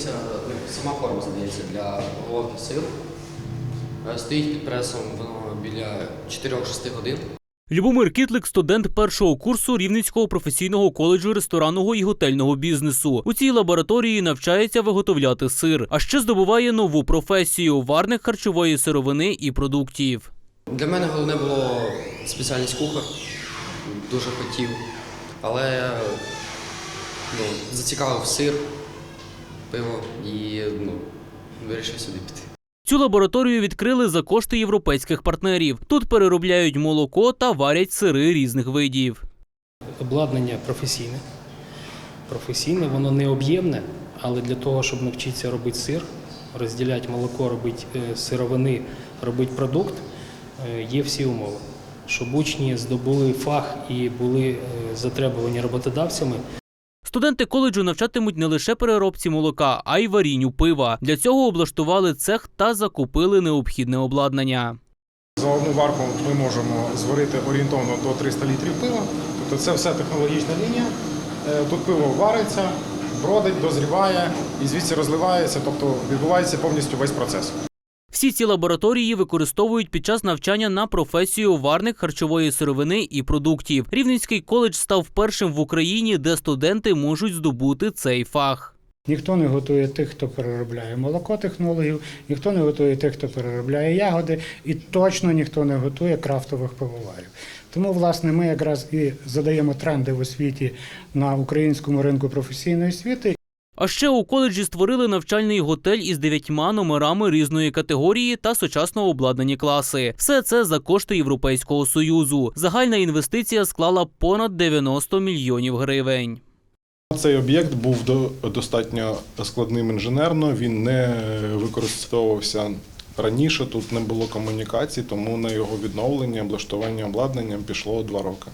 здається, ну, сама форма здається для головки сил. Е, Стоїть під пресом воно біля 4-6 годин. Любомир Кітлик, студент першого курсу Рівненського професійного коледжу ресторанного і готельного бізнесу. У цій лабораторії навчається виготовляти сир, а ще здобуває нову професію варник харчової сировини і продуктів. Для мене головне було спеціальність кухар. Дуже хотів. Але ну, зацікавив сир, пиво і ну, вирішив сюди піти. Цю лабораторію відкрили за кошти європейських партнерів. Тут переробляють молоко та варять сири різних видів. обладнання професійне. Професійне, воно не об'ємне, але для того, щоб навчитися робити сир, розділяти молоко, робити е, сировини, робити продукт, е, є всі умови. Щоб учні здобули фах і були е, затребувані роботодавцями, Студенти коледжу навчатимуть не лише переробці молока, а й варінню пива. Для цього облаштували цех та закупили необхідне обладнання. За одну варку ми можемо зварити орієнтовно до 300 літрів пива. Тобто це все технологічна лінія. Е, Тут пиво вариться, бродить, дозріває і звідси розливається, тобто відбувається повністю весь процес. Всі ці лабораторії використовують під час навчання на професію варник харчової сировини і продуктів. Рівненський коледж став першим в Україні, де студенти можуть здобути цей фах. Ніхто не готує тих, хто переробляє молоко технологів, ніхто не готує тих, хто переробляє ягоди, і точно ніхто не готує крафтових пивоварів. Тому, власне, ми якраз і задаємо тренди в освіті на українському ринку професійної освіти. А ще у коледжі створили навчальний готель із дев'ятьма номерами різної категорії та сучасно обладнані класи. Все це за кошти Європейського союзу. Загальна інвестиція склала понад 90 мільйонів гривень. Цей об'єкт був до- достатньо складним інженерно, він не використовувався раніше, тут не було комунікацій, тому на його відновлення, облаштування обладнання пішло два роки.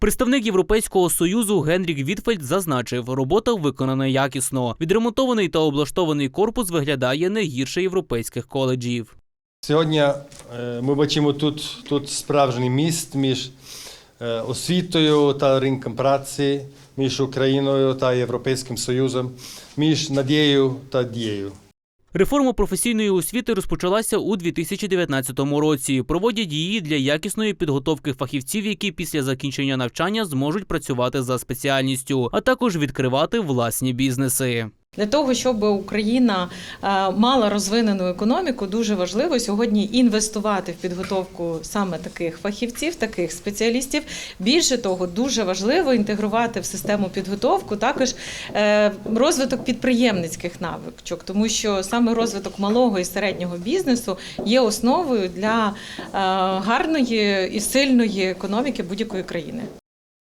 Представник Європейського союзу Генрік Вітфельд зазначив, робота виконана якісно. Відремонтований та облаштований корпус виглядає не гірше європейських коледжів. Сьогодні е, ми бачимо тут, тут справжній міст між е, освітою та ринком праці, між Україною та Європейським Союзом, між надією та дією. Реформа професійної освіти розпочалася у 2019 році. Проводять її для якісної підготовки фахівців, які після закінчення навчання зможуть працювати за спеціальністю, а також відкривати власні бізнеси. Для того щоб Україна е, мала розвинену економіку, дуже важливо сьогодні інвестувати в підготовку саме таких фахівців, таких спеціалістів. Більше того, дуже важливо інтегрувати в систему підготовку також е, розвиток підприємницьких навичок, тому що саме розвиток малого і середнього бізнесу є основою для е, гарної і сильної економіки будь-якої країни.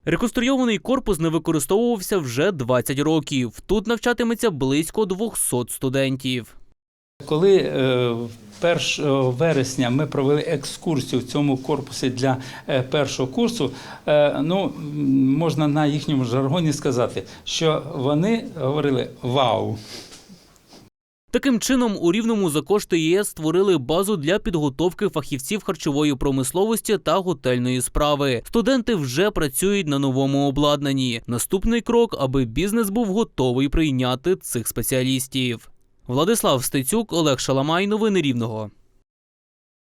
Реконструйований корпус не використовувався вже 20 років. Тут навчатиметься близько 200 студентів. Коли е, 1 вересня ми провели екскурсію в цьому корпусі для е, першого курсу, е, ну можна на їхньому жаргоні сказати, що вони говорили вау. Таким чином, у рівному за кошти ЄС створили базу для підготовки фахівців харчової промисловості та готельної справи. Студенти вже працюють на новому обладнанні. Наступний крок, аби бізнес був готовий прийняти цих спеціалістів. Владислав Стецюк, Олег Шаламай. Новини Рівного.